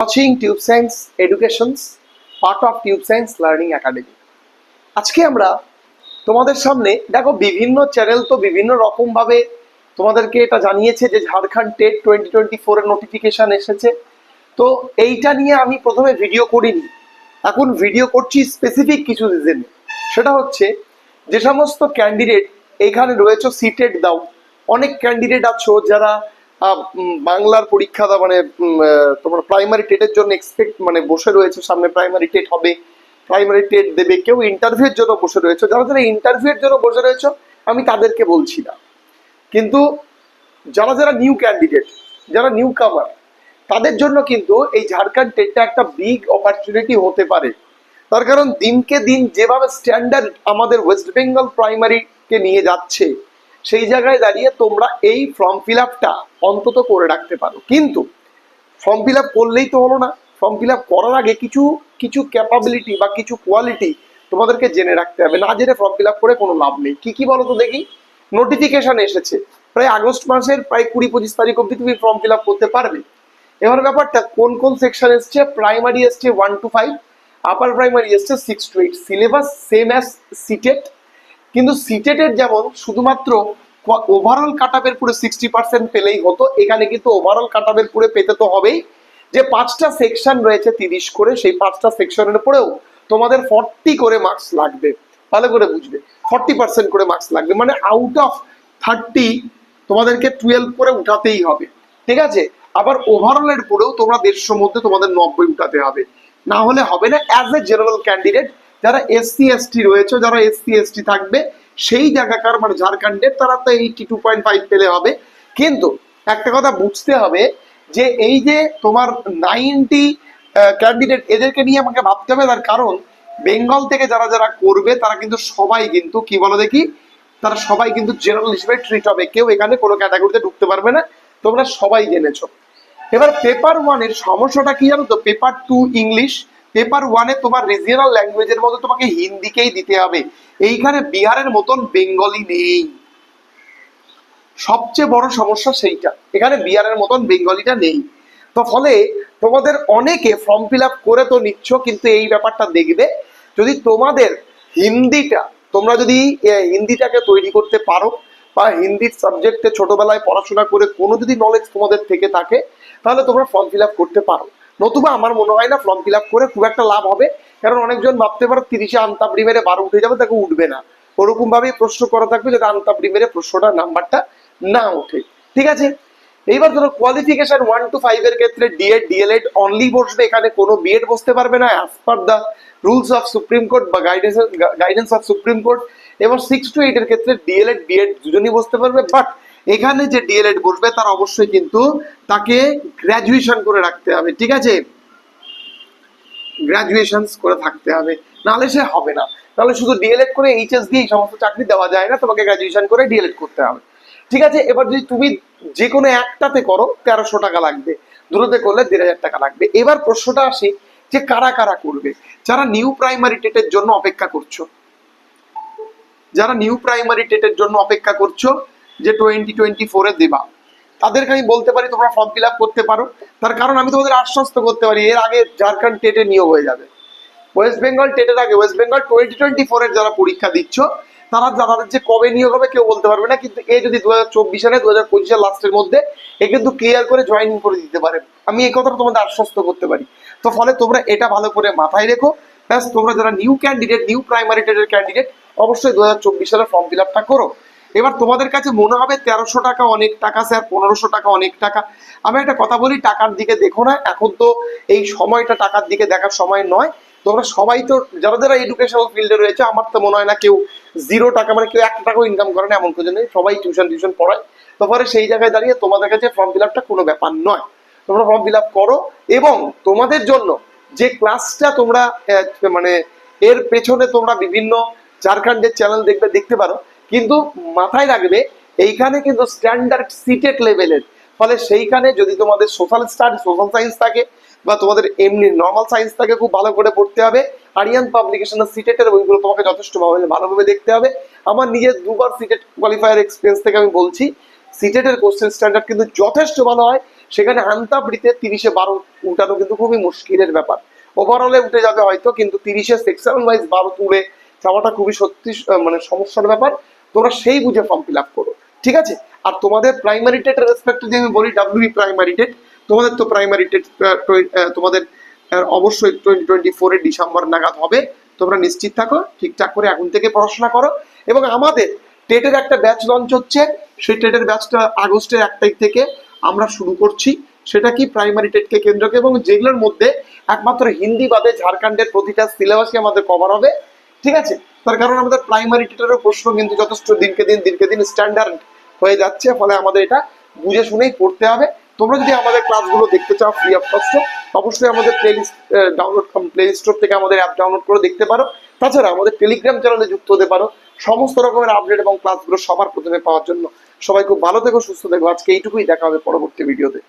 watching Tube Science Education's, part of Tube Science Learning Academy. আজকে আমরা তোমাদের সামনে, দেখো বিভিন্ন চ্যানেল তো বিভিন্ন রকম ভাবে তোমাদেরকে এটা জানিয়েছে যে ঝাড়খণ্ড টেট টোয়েন্টি টোয়েন্টি ফোরের নোটিফিকেশন এসেছে। তো এইটা নিয়ে আমি প্রথমে ভিডিও করিনি। এখন ভিডিও করছি স্পেসিফিক কিছু রিজনে সেটা হচ্ছে, যে সমস্ত ক্যান্ডিডেট এইখানে রয়েছে সিটেট দাও অনেক ক্যান্ডিডেট আছো যারা বাংলার পরীক্ষা মানে তোমার প্রাইমারি টেটের জন্য এক্সপেক্ট মানে বসে রয়েছে, সামনে প্রাইমারি টেট হবে। প্রাইমারি টেট দেবে, কেউ ইন্টারভিউর জন্য বসে রয়েছে। যারা যারা ইন্টারভিউর জন্য বসে রয়েছে, আমি তাদেরকে বলছি না। কিন্তু যারা যারা নিউ ক্যান্ডিডেট যারা নিউ কামার তাদের জন্য কিন্তু এই ঝাড়খণ্ড টেটটা একটা বিগ অপরচুনিটি হতে পারে। তার কারণ দিনকে দিন যেভাবে স্ট্যান্ডার্ড আমাদের ওয়েস্ট বেঙ্গল প্রাইমারিকে নিয়ে যাচ্ছে সেই জায়গায় দাঁড়িয়ে তোমরা এই ফর্ম ফিল আপটা অন্তত করে রাখতে পারো। কিন্তু ফর্ম ফিল আপ করলেই তো হলো না। ফর্ম ফিল আপ করার আগে কিছু কিছু ক্যাপাবিলিটি বা কিছু কোয়ালিটি তোমাদেরকে জেনে রাখতে হবে। না জেনে ফর্ম ফিল আপ করে কোনো লাভ নেই। কি কি বলো তো দেখি? নোটিফিকেশন এসেছে। প্রায় আগস্ট মাসের, প্রায় কুড়ি, পঁচিশ তারিখ অব্দি তুমি ফর্ম ফিল আপ করতে পারবে। এবার ব্যাপারটা, কোন কোন সেকশন এসছে? প্রাইমারি এসছে one two five upper primary এসছে six two eight syllabus same as CTET কিন্তু সিটেটের যেমন শুধুমাত্র ওভারঅল কাটাপের পুরো সিক্সটি পার্সেন্ট পেলেই হতো, এখানে কিন্তু ওভারঅল কাট কাটাপের পুরো পেতে তো হবেই। যে পাঁচটা সেকশন রয়েছে তিরিশ করে, সেই পাঁচটা সেকশনের পরেও তোমাদের ফর্টি করে মার্কস লাগবে। ভালো করে বুঝবে। ফর্টি পার্সেন্ট করে মার্কস লাগবে। মানে আউট অফ থার্টি তোমাদেরকে টুয়েলভ করে উঠাতেই হবে। ঠিক আছে? আবার ওভারঅলের পরেও তোমরা দেড়শোর মধ্যে তোমাদের নব্বই উঠাতে হবে। না হলে হবে না অ্যাজ এ জেনারেল ক্যান্ডিডেট যারা এসসি এসটি রয়েছে, যারা এসসি এসটি থাকবে, সেই জায়গাকার মানে ঝাড়খণ্ডের তারা তো এইটি টু পয়েন্ট ফাইভ পেলে হবে। কিন্তু একটা কথা বুঝতে হবে যে এই যে তোমার নাইনটি ক্যান্ডিডেট এদেরকে নিয়ে আমাকে ভাবতে হবে, তার কারণ বেঙ্গল থেকে যারা যারা করবে, তারা কিন্তু সবাই কিন্তু কি বলো দেখি? তারা সবাই কিন্তু জেনারেল হিসেবে ট্রিট হবে। কেউ এখানে কোনো ক্যাটাগরিতে ঢুকতে পারবে না, তোমরা সবাই জেনেছো। এবার পেপার ওয়ানের সমস্যাটা কি জানো তো? পেপার টু ইংলিশ পেপার ওয়ানে তোমার রিজিয়নাল ল্যাঙ্গুয়েজের মধ্যে তোমাকে হিন্দিকেই দিতে হবে। এইখানে বিহারের মতন বেঙ্গলি নেই। সবচেয়ে বড় সমস্যা সেইটা। এখানে বিহারের মতন বেঙ্গলিটা নেই। তো ফলে তোমাদের অনেকে ফর্ম ফিল আপ করে তো নিচ্ছ, কিন্তু এই ব্যাপারটা দেখবে, যদি তোমাদের হিন্দিটা, তোমরা যদি হিন্দিটাকে তৈরি করতে পারো, বা হিন্দির সাবজেক্টে ছোটবেলায় পড়াশোনা করে কোনো যদি নলেজ তোমাদের থেকে থাকে, তাহলে তোমরা ফর্ম ফিল আপ করতে পারো। নতুবা আমার মনে হয় না ফর্ম ফিল করে খুব একটা লাভ হবে। কারণ অনেকজন ভাবতে পারো তিরিশে আনতাবড়ি মেরে বারো উঠে যাবে, তাকে উঠবে না। ওরকম ভাবেই প্রশ্ন করা থাকবে যাতে আনতাবড়ি মেরে প্রশ্নটা, নাম্বারটা না ওঠে। ঠিক আছে? এইবার ধরো কোয়ালিফিকেশন ওয়ান টু ফাইভ এর ক্ষেত্রে ডিএড ডিএলএড অনলি বসবে, এখানে কোনো বিএড বসতে পারবে না as per the rules of supreme court বা guidance guidance of supreme court এবং সিক্স টু এইট এর ক্ষেত্রে ডিএলএড বিএড দুজনই বসতে পারবে বাট এখানে যে ডিএলএড বসবে, তার অবশ্যই কিন্তু তাকে গ্র্যাজুয়েশন করে রাখতে হবে, ঠিক আছে? গ্র্যাজুয়েশন করে থাকতে হবে, নাহলে সে হবে না। তাহলে শুধু ডিএলএড করে এইচএস দিয়ে সমস্ত চাকরি দেওয়া যায় না, তোমাকে গ্র্যাজুয়েশন করে ডিএলএড করতে হবে। ঠিক আছে? এবার যদি তুমি যে কোনো একটাতে করো, তেরোশো টাকা লাগবে। দুটোতে করলে দেড় হাজার টাকা লাগবে। এবার প্রশ্নটা আসে যে কারা কারা করবে? যারা নিউ প্রাইমারি টেটের জন্য অপেক্ষা করছ। যারা নিউ প্রাইমারি টেটের জন্য অপেক্ষা করছ যে টোয়েন্টি টোয়েন্টি ফোরে দেবা। তাদেরকে আমি বলতে পারি, তোমরা ফর্ম ফিল আপ করতে পারো। তার কারণ আমি তোমাদের আশ্বস্ত করতে পারি, এর আগে ঝাড়খণ্ড টেটে নিয়োগ হয়ে যাবে। ওয়েস্ট বেঙ্গল টেটের আগে ওয়েস্ট বেঙ্গল টোয়েন্টি টোয়েন্টি ফোরের যারা পরীক্ষা দিচ্ছ, তারা তাদের যে কবে নিয়োগ হবে কেউ বলতে পারবে না, কিন্তু এ যদি দু হাজার চব্বিশ সালে দু হাজার পঁচিশের লাস্টের মধ্যে, এ কিন্তু ক্লিয়ার করে জয়েনিং করে দিতে পারে। আমি এই কথাটা তোমাদের আশ্বস্ত করতে পারি। তো ফলে তোমরা এটা ভালো করে মাথায় রেখো। ব্যাস, তোমরা যারা নিউ ক্যান্ডিডেট নিউ প্রাইমারি টেটের ক্যান্ডিডেট অবশ্যই দু হাজার চব্বিশ সালে ফর্ম ফিল আপটা করো। এবার তোমাদের কাছে মনে হবে তেরোশো টাকা অনেক টাকা, স্যার, পনেরোশো টাকা অনেক টাকা। আমি একটা কথা বলি, টাকার দিকে দেখো না, এখন তো এই সময়টা টাকার দিকে দেখার সময় নয়। তোমরা সবাই তো, যারা যারা এডুকেশনাল ফিল্ডে রয়েছে, আমার তো মনে হয় না কেউ জিরো টাকা মানে কেউ এক টাকাও ইনকাম করে না, এমন কিছু নেই। সবাই টিউশন টিউশন পড়ায়। তারপরে সেই জায়গায় দাঁড়িয়ে তোমাদের কাছে ফর্ম ফিল আপটা কোনো ব্যাপার নয়। তোমরা ফর্ম ফিল আপ করো এবং তোমাদের জন্য যে ক্লাসটা তোমরা মানে এর পেছনে তোমরা বিভিন্ন ঝাড়খণ্ডের চ্যানেল দেখবে, দেখতে পারো। কিন্তু মাথায় রাখবে, এইখানে কিন্তু স্ট্যান্ডার্ড সিটেট লেভেলের ফলে সেইখানে যদি তোমাদের সোশ্যাল স্টাডি সোশ্যাল সায়েন্স থাকে, বা তোমাদের এমনি নর্মাল সায়েন্স থাকে, খুব ভালো করে পড়তে হবে। আরিয়ান পাবলিকেশনের সিটেটের বইগুলো তোমাকে যথেষ্ট ভাবে ভালোভাবে দেখতে হবে। আমার নিজের দুবার সিটেট কোয়ালিফায়ার এক্সপিরিয়েন্স থেকে আমি বলছি সিটেটের কোশ্চেন স্ট্যান্ডার্ড কিন্তু যথেষ্ট ভালো হয়। সেখানে আন্তাবৃতে তিরিশে বারো উঠানো কিন্তু খুবই মুশকিলের ব্যাপার। ওভারঅলে উঠে যাবে হয়তো, কিন্তু তিরিশে সেকশন ওয়াইজ বারো তুলে যাওয়াটা খুবই সত্যি মানে সমস্যার ব্যাপার। তোমরা সেই বুঝে ফর্ম ফিল আপ করো, ঠিক আছে? আর তোমাদের প্রাইমারি টেটের রেসপেক্টে যদি আমি বলি ডাব্লিউবি প্রাইমারি টেট তোমাদের তো প্রাইমারি টেট তোমাদের অবশ্যই টোয়েন্টি টোয়েন্টি ফোরের ডিসেম্বর নাগাদ হবে। তোমরা নিশ্চিত থাকো, ঠিকঠাক করে এখন থেকে পড়াশোনা করো। এবং আমাদের টেটের একটা ব্যাচ লঞ্চ হচ্ছে, সেই টেটের ব্যাচটা আগস্টের এক তারিখ থেকে আমরা শুরু করছি। সেটা কি প্রাইমারি টেটকে কেন্দ্র করে? এবং যেগুলোর মধ্যে একমাত্র হিন্দি বাদে ঝাড়খণ্ডের প্রতিটা সিলেবাসই আমাদের কভার হবে, ঠিক আছে? তার কারণ আমাদের প্রাইমারি টেটেরও প্রশ্ন কিন্তু যথেষ্ট দিনকে দিন দিনকে দিন স্ট্যান্ডার্ড হয়ে যাচ্ছে, ফলে আমাদের এটা বুঝে শুনেই পড়তে হবে। তোমরা যদি আমাদের ক্লাসগুলো দেখতে চাও ফ্রি অফ কস্ট অবশ্যই আমাদের play list download play store থেকে আমাদের অ্যাপ ডাউনলোড করে দেখতে পারো। তাছাড়া আমাদের টেলিগ্রাম চ্যানেলে যুক্ত হতে পারো। সমস্ত রকমের আপডেট এবং ক্লাসগুলো সবার প্রথমে পাওয়ার জন্য। সবাই খুব ভালো থেকো, সুস্থ থেকো। আজকে এইটুকুই। দেখা হবে পরবর্তী ভিডিওতে